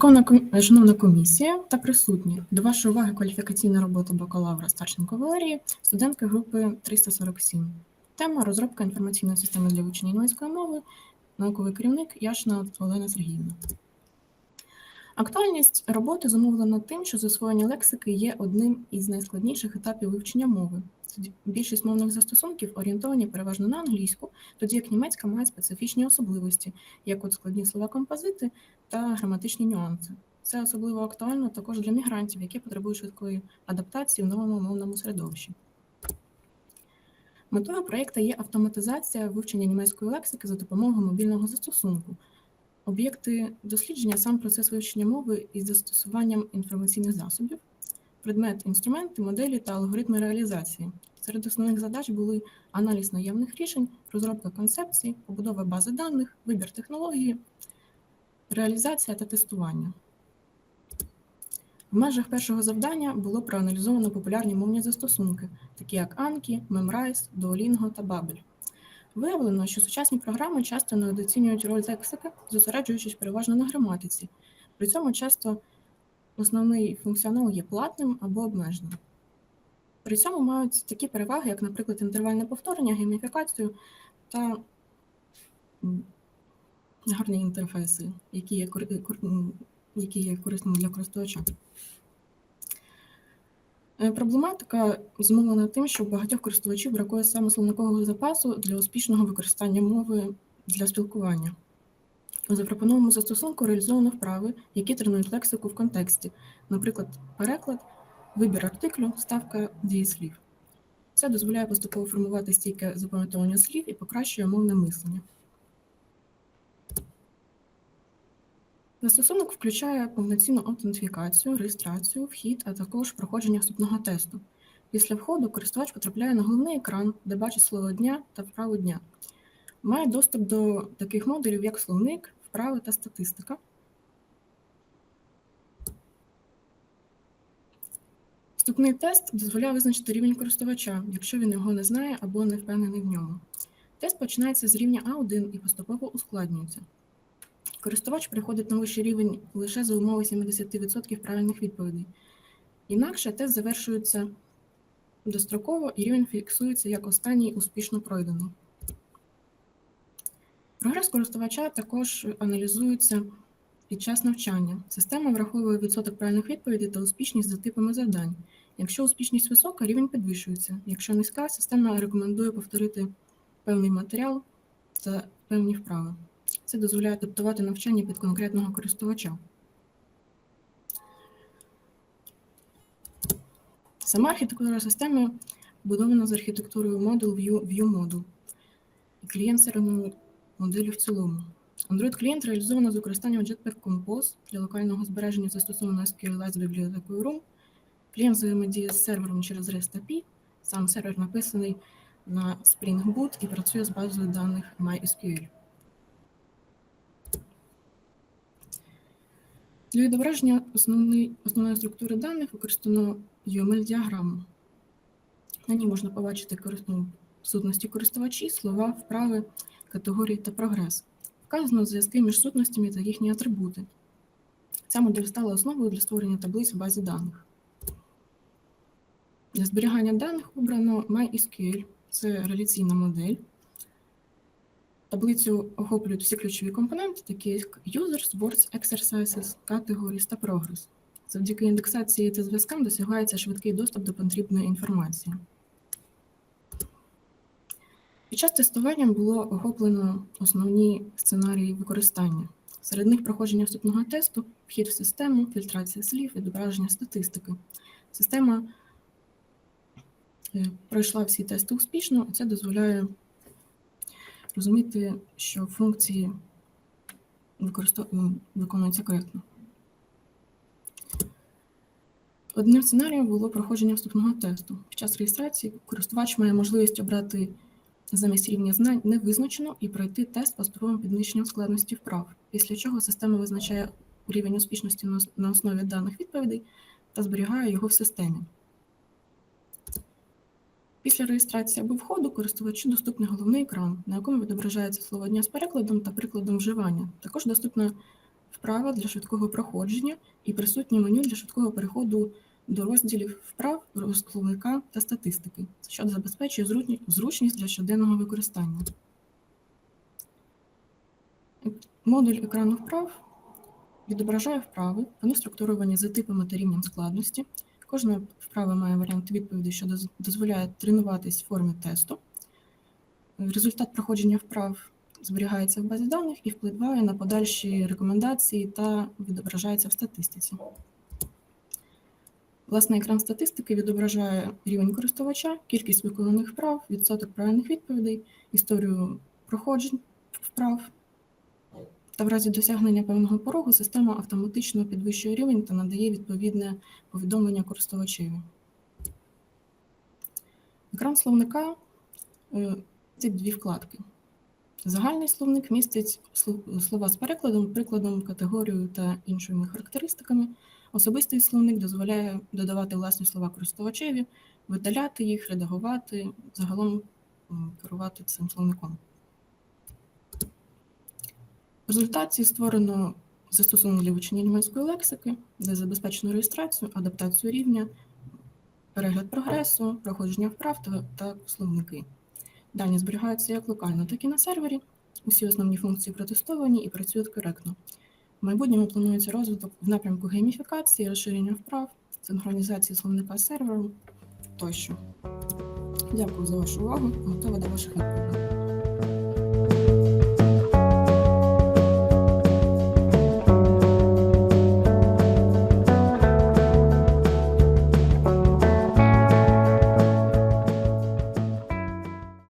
Шановна ком- шановна комісія та присутні, до вашої уваги кваліфікаційна робота бакалавра Старченко Валерії, студентки групи 347. Тема розробка інформаційної системи для вивчення німецької мови, науковий керівник Яшна Олена Сергіївна. Актуальність роботи зумовлена тим, що засвоєння лексики є одним із найскладніших етапів вивчення мови. Більшість мовних застосунків орієнтовані переважно на англійську, тоді як німецька має специфічні особливості, як от складні слова композити та граматичні нюанси. Це особливо актуально також для мігрантів, які потребують швидкої адаптації в новому мовному середовищі. Метою проєкту є автоматизація вивчення німецької лексики за допомогою мобільного застосунку. Об'єкти дослідження сам процес вивчення мови із застосуванням інформаційних засобів, предмет, інструменти, моделі та алгоритми реалізації. Серед основних задач були аналіз наявних рішень, розробка концепцій, побудова бази даних, вибір технології, реалізація та тестування. В межах першого завдання було проаналізовано популярні мовні застосунки, такі як Anki, Memrise, Duolingo та Babbel. Виявлено, що сучасні програми часто недооцінюють роль лексики, зосереджуючись переважно на граматиці. При цьому часто основний функціонал є платним або обмеженим. При цьому мають такі переваги, як, наприклад, інтервальне повторення, гейміфікацію та гарні інтерфейси, які є, які є корисними для користувача. Е, Проблематика зумовлена тим, що у багатьох користувачів бракує саме словникового запасу для успішного використання мови для спілкування. У запропонованому застосунку реалізовано вправи, які тренують лексику в контексті, наприклад, переклад, вибір артиклю, ставка дієслів. Це дозволяє поступово формувати стійке запам'ятовування слів і покращує мовне мислення. Застосунок включає повноцінну аутентифікацію, реєстрацію, вхід, а також проходження вступного тесту. Після входу користувач потрапляє на головний екран, де бачить слово дня та вправу дня. Має доступ до таких модулів, як словник, вправи та статистика. Вступний тест дозволяє визначити рівень користувача, якщо він його не знає або не впевнений в ньому. Тест починається з рівня А1 і поступово ускладнюється. Користувач приходить на вищий рівень лише за умови 70% правильних відповідей. Інакше тест завершується достроково і рівень фіксується як останній успішно пройдений. Прогрес користувача також аналізується під час навчання. Система враховує відсоток правильних відповідей та успішність за типами завдань. Якщо успішність висока, рівень підвищується. Якщо низька, система рекомендує повторити певний матеріал та певні вправи. Це дозволяє адаптувати навчання під конкретного користувача. Сама архітектура системи побудована з архітектурою модул View, View клієнт-серверної моделі в цілому. Android-клієнт реалізовано з використанням Jetpack Compose для локального збереження застосовано SQLite з бібліотекою Room. Клієнт взаємодіє з сервером через REST API. Сам сервер написаний на Spring Boot і працює з базою даних MySQL. Для відображення основної, основної структури даних використано UML-діаграму. На ній можна побачити сутності користувачі, слова, вправи, категорії та прогрес. Вказано зв'язки між сутностями та їхні атрибути. Ця модель стала основою для створення таблиць в базі даних. Для зберігання даних обрано MySQL – це реляційна модель. Таблицю охоплюють всі ключові компоненти, такі як Users, Words, Exercises, Categories та Progress. Завдяки індексації та зв'язкам досягається швидкий доступ до потрібної інформації. Під час тестування було охоплено основні сценарії використання. Серед них проходження вступного тесту, вхід в систему, фільтрація слів, відображення статистики. Система е, пройшла всі тести успішно, і це дозволяє розуміти, що функції виконуються коректно. Одним сценарієм було проходження вступного тесту. Під час реєстрації користувач має можливість обрати замість рівня знань не визначено і пройти тест поступовим підвищенням складності вправ, після чого система визначає рівень успішності на основі даних відповідей та зберігає його в системі. Після реєстрації або входу користувачу доступний головний екран, на якому відображається слово дня з перекладом та прикладом вживання. Також доступна вправа для швидкого проходження і присутнє меню для швидкого переходу до розділів вправ, словника та статистики, що забезпечує зручність для щоденного використання. Модуль екрану вправ відображає вправи, вони структуровані за типами та рівнем складності. Кожна вправа має варіант відповіді, що дозволяє тренуватись в формі тесту. Результат проходження вправ зберігається в базі даних і впливає на подальші рекомендації та відображається в статистиці. Власне, екран статистики відображає рівень користувача, кількість виконаних вправ, відсоток правильних відповідей, історію проходжень вправ. Та в разі досягнення певного порогу система автоматично підвищує рівень та надає відповідне повідомлення користувачеві. Екран словника е, містить дві вкладки. Загальний словник містить слова з перекладом, прикладом, категорією та іншими характеристиками. Особистий словник дозволяє додавати власні слова користувачеві, видаляти їх, редагувати, загалом керувати цим словником. В результаті створено застосунок для вивчення німецької лексики, де забезпечено реєстрацію, адаптацію рівня, перегляд прогресу, проходження вправ та, словники. Дані зберігаються як локально, так і на сервері. Усі основні функції протестовані і працюють коректно. В майбутньому планується розвиток в напрямку гейміфікації, розширення вправ, синхронізації словника з сервером тощо. Дякую за вашу увагу. Готова до ваших відповідей.